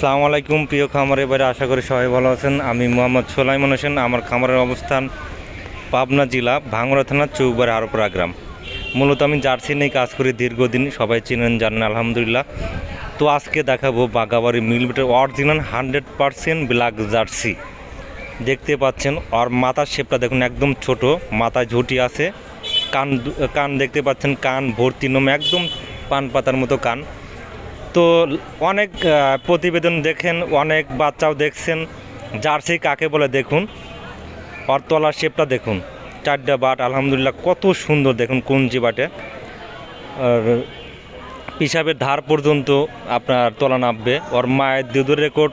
আসসালামু আলাইকুম, প্রিয় খামারে এবারে আশা করি সবাই ভালো আছেন। আমি মোহাম্মদ সোলাইমান হোসেন, আমার খামারের অবস্থান পাবনা জেলা ভাঙড়া থানার চৌবাড়ি, আরপরা গ্রাম। মূলত আমি জার্সি নিয়ে কাজ করি দীর্ঘদিন, সবাই চিনেন, জানেন, আলহামদুলিল্লাহ। তো আজকে দেখাবো বাগাবাড়ি মিলবিটের original hundred percent black jersey. দেখতে পাচ্ছেন, আর মাথার শেপটা দেখুন, একদম ছোট, মাথায় ঝুঁটি আছে। কান কান দেখতে পাচ্ছেন, কান ভর্তি, নোম একদম পান পাতার মতো কান। তো অনেক প্রতিবেদন দেখেন, অনেক বাচ্চাও দেখছেন। জার্সি কাকে বলে দেখুন। আর তলার শেপটা দেখুন। চারটা বাট, আলহামদুলিল্লাহ, কত সুন্দর দেখুন কুঞ্জি বাটে আর পিসাবের ধার পর্যন্ত আপনার তলা নামবে। ওর মায়ের দুধের রেকর্ড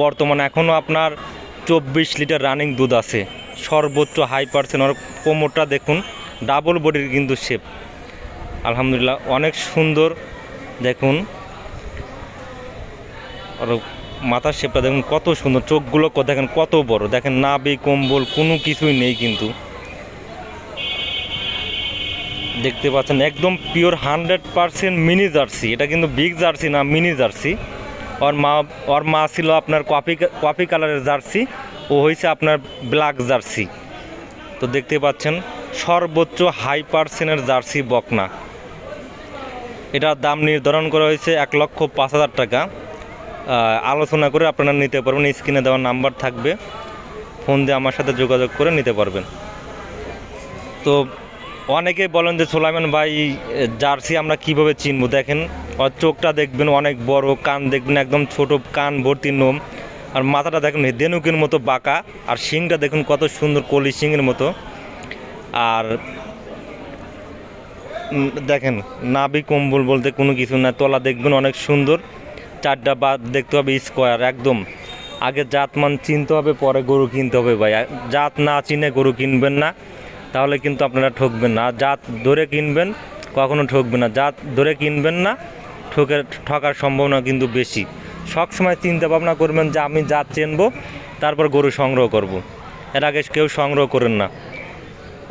বর্তমানে এখনও আপনার চব্বিশ লিটার রানিং দুধ আছে। সর্বোচ্চ হাই পার্সেন্ট। ওর কোমরটা দেখুন, ডাবল বডির কিন্তু শেপ। আলহামদুলিল্লাহ, অনেক সুন্দর দেখুন। আর মাথার শেপটা দেখুন, কত সুন্দর, চোখগুলো দেখেন কত বড়। দেখেন নাবি কম্বল, কোনো কিছুই নেই কিন্তু। দেখতে পাচ্ছেন, একদম pure hundred percent mini jersey এটা কিন্তু বিগ জার্সি না মিনি জার্সি ওর মা ওর মা ছিল আপনার কফি কফি কালারের জার্সি ও হয়েছে আপনার ব্ল্যাক জার্সি তো দেখতে পাচ্ছেন, সর্বোচ্চ হাই পার্সেন্টের জার্সি বকনা। এটার দাম নির্ধারণ করা হয়েছে এক লক্ষ পাঁচ হাজার টাকা। আলোচনা করে আপনারা নিতে পারবেন। স্ক্রিনে দেওয়ার নাম্বার থাকবে। ফোন দিয়ে আমার সাথে যোগাযোগ করে নিতে পারবেন। তো অনেকে বলেন যে, সোলাইমান ভাই জার্সি আমরা কীভাবে চিনবো? দেখেন ওর চোখটা দেখবেন, অনেক বড় কান দেখবেন, একদম ছোট কান, ভর্তি নোম। আর মাথাটা দেখুন দেনুকের মতো বাঁকা। আর শিংটা দেখুন, কত সুন্দর কলি শিংয়ের মতো। আর দেখেন, নাভি কম্বল বলতে কোনো কিছু না, তলা দেখবেন অনেক সুন্দর। চারটা বাদ দেখতে হবে স্কোয়ার, একদম। আগে জাত মান চিনতে হবে, পরে গরু কিনতে হবে ভাই। জাত না চিনে গরু কিনবেন না, তাহলে কিন্তু আপনারা ঠকবেন না। জাত ধরে কিনবেন, কখনো ঠকবেন না। জাত ধরে কিনবেন না, ঠকে, ঠকার সম্ভাবনা কিন্তু বেশি। সবসময় চিন্তা ভাবনা করবেন যে আমি জাত চিনবো, তারপর গরু সংগ্রহ করব। এর আগে কেউ সংগ্রহ করেন না।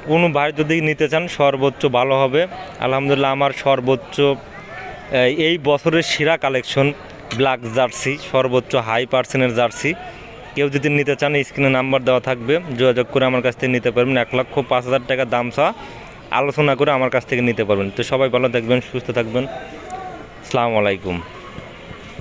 কোনো ভাই যদি নিতে চান, সর্বোচ্চ ভালো হবে। আলহামদুলিল্লাহ, আমার সর্বোচ্চ, এই- বছরের সেরা কালেকশন ব্ল্যাক জার্সি, সর্বোচ্চ হাই পার্সেনের জার্সি। কেউ যদি নিতে চান, স্ক্রিনে নাম্বার দেওয়া থাকবে। যোগাযোগ করে আমার কাছ থেকে নিতে পারবেন। এক লক্ষ পাঁচ হাজার টাকা দাম সহ আলোচনা করে আমার কাছ থেকে নিতে পারবেন। তো সবাই ভালো থাকবেন, সুস্থ থাকবেন। আসসালামু আলাইকুম।